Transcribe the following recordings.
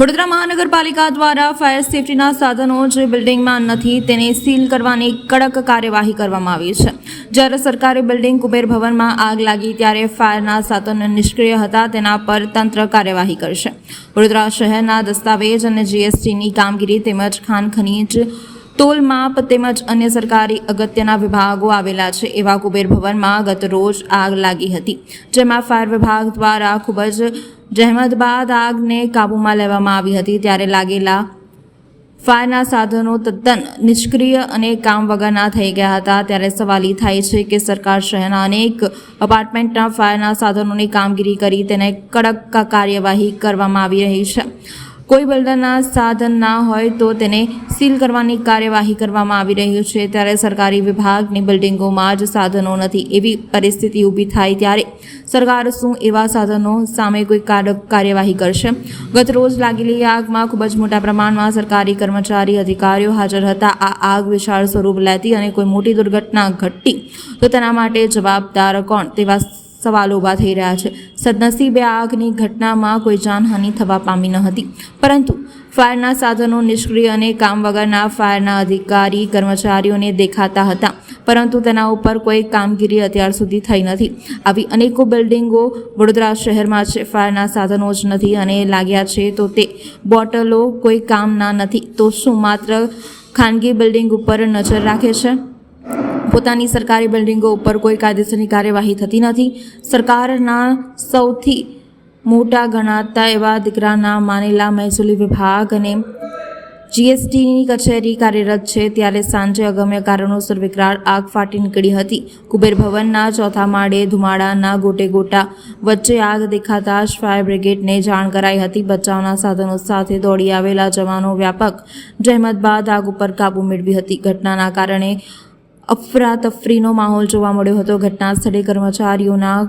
વડોદરા મહાનગરપાલિકા દ્વારા ફાયર સેફટીના સાધનો જે બિલ્ડિંગમાં નથી તેને સીલ કરવાની કડક કાર્યવાહી કરવામાં આવી છે. જ્યારે સરકારી બિલ્ડિંગ કુબેર ભવનમાં આગ લાગી ત્યારે ફાયરના સાધનો નિષ્ક્રિય હતા તેના પર તંત્ર કાર્યવાહી કરશે. વડોદરા શહેરના દસ્તાવેજ અને જીએસટીની કામગીરી તેમજ ખાન ખનીજ તોલ માપ તેમજ અન્ય સરકારી અગત્યના વિભાગો આવેલા છે એવા કુબેર ભવનમાં ગત રોજ આગ લાગી હતી. જેમાં ફાયર વિભાગ દ્વારા ખૂબ જ જહેમત બાદ આગને કાબૂમાં લેવામાં આવી હતી. ત્યારે લાગેલા ફાયરના સાધનો તદ્દન નિષ્ક્રિય અને કામ વગરના થઈ ગયા હતા. ત્યારે સવાલ એ થાય છે કે સરકાર શહેરના અનેક અપાર્ટમેન્ટના ફાયરના સાધનોની કામગીરી કરી તેને કડક કાર્યવાહી કરવામાં આવી રહી છે. કોઈ બિલ્ડરના સાધન ના હોય તો તેને સીલ કરવાની કાર્યવાહી કરવામાં આવી રહી છે. ત્યારે સરકારી વિભાગની બિલ્ડિંગોમાં જ સાધનો નથી એવી પરિસ્થિતિ ઊભી થાય ત્યારે સરકાર શું એવા સાધનો સામે કોઈ કાર્યવાહી કરશે? ગત રોજ લાગેલી આગમાં ખૂબ જ મોટા પ્રમાણમાં સરકારી કર્મચારી અધિકારીઓ હાજર હતા. આ આગ વિશાળ સ્વરૂપ લેતી અને કોઈ મોટી દુર્ઘટના ઘટતી તો તેના માટે જવાબદાર કોણ? તેવા સવાલો ઊભા થઈ રહ્યા છે. સદનસીબે આ આગની ઘટનામાં કોઈ જાનહાનિ થવા પામી ન હતી. પરંતુ ફાયરના સાધનો નિષ્ક્રિય અને કામ વગરના ફાયરના અધિકારી, કર્મચારીઓને દેખાતા હતા. પરંતુ તેના ઉપર કોઈ કામગીરી અત્યાર સુધી થઈ નથી. આવી અનેકો બિલ્ડિંગો વડોદરા શહેરમાં છે. ફાયરના સાધનો જ નથી અને લાગ્યા છે તો તે બોટલો કોઈ કામના નથી. તો શું માત્ર ખાનગી બિલ્ડિંગ ઉપર નજર રાખે છે? પોતાની સરકારી બિલ્ડિંગો ઉપર કોઈ કાયદેસરની કાર્યવાહી થતી નથી. સરકારના સૌથી મોટા ગણાતા એવા દીકરાના માનેલા મહેસૂલી વિભાગ અને જીએસટીની કચેરી કાર્યરત છે. ત્યારે સાંજે અગમ્ય કારણોસર વિકરાળ આગ ફાટી નીકળી હતી. કુબેર ભવનના ચોથા માળે ધુમાડાના ગોટે ગોટા વચ્ચે આગ દેખાતા જ ફાયર બ્રિગેડને જાણ કરાઈ હતી. બચાવના સાધનો સાથે દોડી આવેલા જવાનો વ્યાપક જહેમત બાદ આગ ઉપર કાબૂ મેળવી હતી. ઘટનાના કારણે અફરાતફરીનો માહોલ જોવા મળ્યો હતો. ઘટના સ્થળે કર્મચારીઓના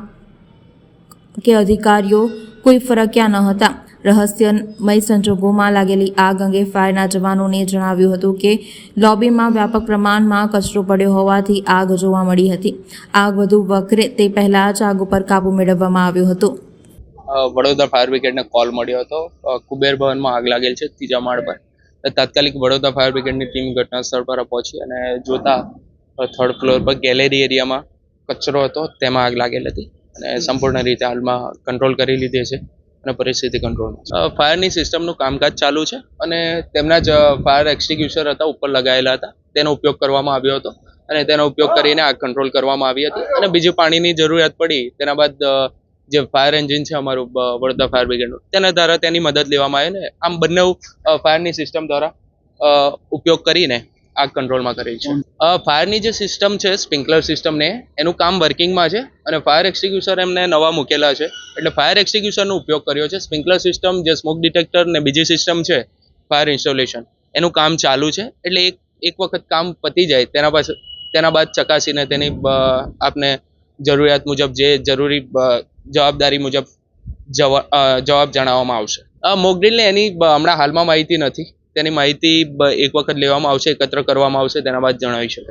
કે અધિકારીઓ કોઈ ફરક્યા ન હતા. રહસ્યમય સંજોગોમાં લાગેલી આગ અંગે ફાયરના જવાનોને જણાવ્યું હતું કે, લોબીમાં વ્યાપક પ્રમાણમાં કચરો પડ્યો હોવાથી આગ જોવા મળી હતી. આગ વધુ વકરે તે પહેલાં જ આગ ઉપર કાબૂ મેળવવામાં આવ્યો હતો. વડોદરા ફાયર બ્રિગેડને કોલ મળ્યો હતો. કુબેર ભવનમાં આગ લાગેલ છે, ત્રીજા માળ પર. તાત્કાલિક વડોદરા ફાયર બ્રિગેડની ટીમ ઘટના સ્થળ પર પહોંચી અને જોતા થર્ડ ફ્લોર પર ગેલેરી એરિયામાં કચરો હતો, તેમાં આગ લાગેલ હતી અને સંપૂર્ણ રીતે હાલમાં કંટ્રોલ કરી લીધી છે અને પરિસ્થિતિ કંટ્રોલમાં ફાયરની સિસ્ટમનું કામકાજ ચાલુ છે અને તેમના જ ફાયર એક્સટિગ્યુશર હતા, ઉપર લગાવેલા હતા. તેનો ઉપયોગ કરવામાં આવ્યો હતો અને તેનો ઉપયોગ કરીને આગ કંટ્રોલ કરવામાં આવી હતી અને બીજું પાણીની જરૂરિયાત પડી. તેના બાદ જે ફાયર એન્જિન છે અમારું વડોદરા ફાયર બ્રિગેડનું તેના દ્વારા તેની મદદ લેવામાં આવે ને આમ બંને ફાયરની સિસ્ટમ દ્વારા ઉપયોગ કરીને આગ કંટ્રોલમાં કરી છે. ફાયરની જે સિસ્ટમ છે સ્પ્રિંકલર સિસ્ટમને એનું કામ વર્કિંગમાં છે અને ફાયર એક્સટિગ્યુશર એમને નવા મૂકેલા છે. એટલે ફાયર એક્સટિગ્યુશરનો ઉપયોગ કર્યો છે. સ્પ્રિંકલર સિસ્ટમ જે સ્મોક ડિટેક્ટર ને બીજી સિસ્ટમ છે ફાયર ઇન્સ્ટોલેશન એનું કામ ચાલુ છે. એટલે એક એક વખત કામ પતી જાય, તેના પાછળ, તેના બાદ ચકાસીને તેની આપને જરૂરિયાત મુજબ, જે જરૂરી જવાબદારી મુજબ જવા જવાબ જણાવવામાં આવશે. મોકડ્રીલને એની હમણાં હાલમાં માહિતી નથી. તેની માહિતી એક વખત લેવામાં આવશે એકત્ર કરવામાં આવશે તેના બાદ જણાવી શકાય.